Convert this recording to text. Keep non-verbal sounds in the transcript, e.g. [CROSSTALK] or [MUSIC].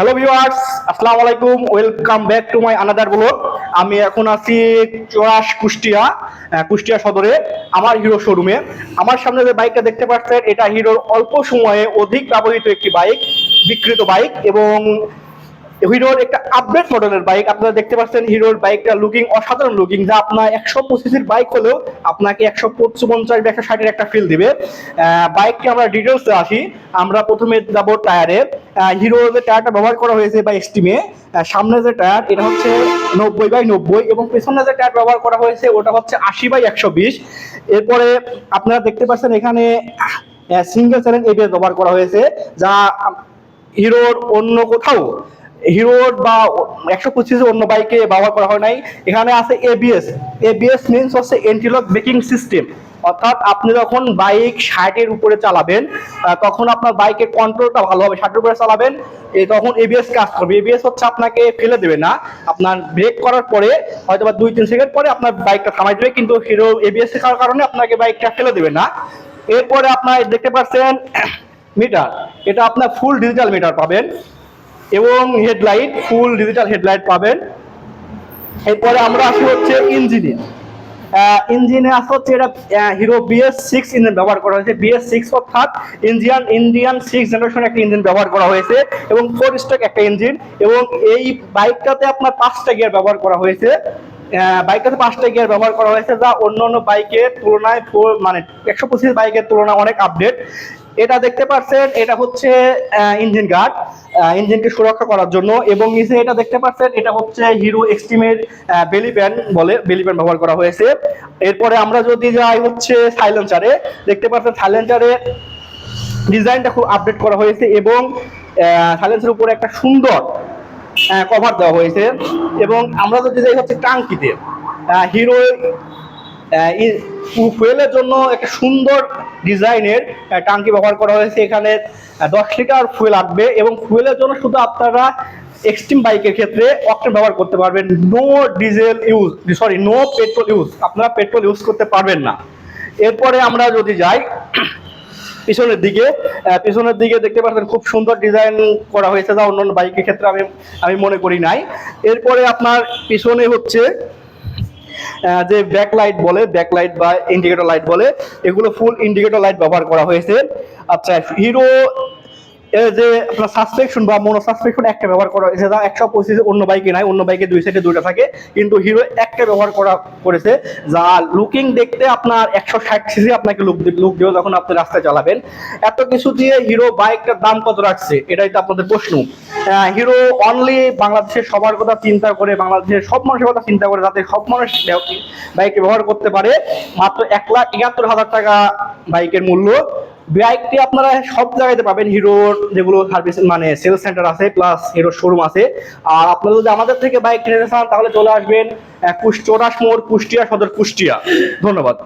Hello viewers আসসালামু আলাইকুম welcome back to my another blog আমি এখন আছি চোরাস কুষ্টিয়া কুষ্টিয়া সদরে, আমার হিরো শোরুমে আমার সামনে যে বাইকটা দেখতে পাচ্ছেন, এটা হিরোর অল্প সময়ে অধিক ব্যবহৃত একটি বাইক বিক্রিত বাইক এবং হিরোর একটা আপডেট মডেলের বাইক আপনারা দেখতে পাচ্ছেন হিরোর বাইকটা লুকিং অসাধারণ লুকিং যা আপনার একশো পঁচিশের বাইক হলেও আপনাকে একশো পঞ্চাশ বা একশো ষাটের একটা ফিল দিবে। বাইকটি আমরা ডিটেলসে আসি। আমরা প্রথমে যাব টায়ারে হিরো যে টায়ারটা ব্যবহার করা হয়েছে বা স্টিমে সামনে যে টায়ার এটা হচ্ছে নব্বই বাই নব্বই এবং পেছনে যে টায়ার ব্যবহার করা হয়েছে, ওটা হচ্ছে আশি বাই একশো বিশ। এরপরে আপনারা দেখতে পাচ্ছেন এখানে সিঙ্গেল চ্যানেল এবিএস ব্যবহার করা হয়েছে। যা হিরোর অন্য কোথাও হিরোর বা একশো পঁচিশে অন্য বাইকে ব্যবহার করা হয় নাই। এখানে আছে এবিএস এবিএস মিনস হচ্ছে এন্টিলক ব্রেকিং সিস্টেম অর্থাৎ আপনি যখন বাইক ষাটের উপরে চালাবেন তখন আপনার বাইকের কন্ট্রোলটা ভালো হবে ষাটের উপরে চালাবেন তখন এবিএস কাজ করবে। এবিএস হচ্ছে আপনাকে ফেলে দেবে না। আপনার ব্রেক করার পরে হয়তো বা দুই, তিন সেকেন্ড পরে আপনার বাইকটা থামাই দেবে, কিন্তু হিরো এবিএস থাকার কারণে আপনাকে বাইকটা ফেলে দেবে না। এরপরে আপনার দেখতে পাচ্ছেন [COUGHS] মিটার এটা আপনার ফুল ডিজিটাল মিটার পাবেন। এবং হেডলাইট ফুল ডিজিটাল হেডলাইট পাবেন। এরপরে আমরা আসি হচ্ছে ইঞ্জিনে ইঞ্জিনে আসা হচ্ছে এটা হিরো বিএস সিক্স ইঞ্জিন ব্যবহার করা হয়েছে। বিএস সিক্স অর্থাৎ ইন্ডিয়ান ইন্ডিয়ান সিক্স জেনারেশন একটা ইঞ্জিন ব্যবহার করা হয়েছে এবং ফোর স্ট্রোক একটা ইঞ্জিন এবং এই বাইকটাতে আপনার পাঁচটা গিয়ার ব্যবহার করা হয়েছে। বাইকটাতে পাঁচটা গিয়ার ব্যবহার করা হয়েছে যা অন্য অন্য বাইকের তুলনায় মানে একশো পঁচিশ বাইকের তুলনায় অনেক আপডেট এটা দেখতে পাচ্ছেন, এটা হচ্ছে ইঞ্জিন গার্ড ইঞ্জিনকে সুরক্ষা করার জন্য এবং নিচে এটা দেখতে পাচ্ছেন, এটা হচ্ছে হিরো এক্সট্রিমের বেলি প্যান বলে, বেলি প্যান ব্যবহার করা হয়েছে। এরপরে আমরা যদি যাই হচ্ছে সাইলেন্সারে, দেখতে পাচ্ছেন সাইলেন্সারে ডিজাইনটা খুব আপডেট করা হয়েছে এবং সাইলেন্সের উপরে একটা সুন্দর কভার দেওয়া হয়েছে এবং আমরা যদি যাই হচ্ছে টাঙ্কিতে হিরো ফুয়েলের জন্য একটা সুন্দর ডিজাইনের টাঙ্কি ব্যবহার করা হয়েছে। এখানে দশ লিটার ফুয়েল আসবে এবং ফুয়েলের জন্য শুধু আপনারা এক্সট্রিম বাইকের ক্ষেত্রে অকটেন ব্যবহার করতে পারবেন। No diesel use sorry no petrol use আপনারা পেট্রোল ইউজ করতে পারবেন না। এরপরে আমরা যদি যাই, পিছনের দিকে পিছনের দিকে দেখতে পাচ্ছেন খুব সুন্দর ডিজাইন করা হয়েছে। যা অন্যান্য বাইকের ক্ষেত্রে আমি আমি মনে করি নাই। এরপরে আপনার পিছনে হচ্ছে যে ব্যাক লাইট বলে ব্যাক লাইট বা ইন্ডিকেটর লাইট বলে, এগুলো ফুল ইন্ডিকেটর লাইট ব্যবহার করা হয়েছে। আচ্ছা হিরো যে আপনার সাসপেকশন বা মোনো সাসপেকশন একটা ব্যবহার করা হয়েছে, যা একশো পঁচিশ অন্য বাইকে নাই, অন্য বাইকে দুই সাইডে দুইটা থাকে। কিন্তু হিরো একটা ব্যবহার করা করেছে, যা লুকিং দেখতে আপনার একশো ষাট সিসি আপনাকে লুক লুক দিও যখন আপনি রাস্তায় চালাবেন। এত কিছু দিয়ে হিরো বাইকটার দাম কত রাখছে? এটাই তো আপনাদের প্রশ্ন। হিরো অনলি বাংলাদেশের সবার কথা চিন্তা করে, বাংলাদেশের সব মানুষের কথা চিন্তা করে, যাতে সব মানুষ বাইকে ব্যবহার করতে পারে। মাত্র এক লাখ একাত্তর হাজার টাকা বাইকের মূল্য। বাইকটি আপনারা সব জায়গাতে পাবেন হিরোর যেগুলো সার্ভিস মানে সেলস সেন্টার আছে প্লাস হিরোর শোরুম আছে। আর আপনারা যদি আমাদের থেকে বাইক কিনে চান, তাহলে চলে আসবেন চৌরাশ মোড় কুষ্টিয়া সদর কুষ্টিয়া। ধন্যবাদ।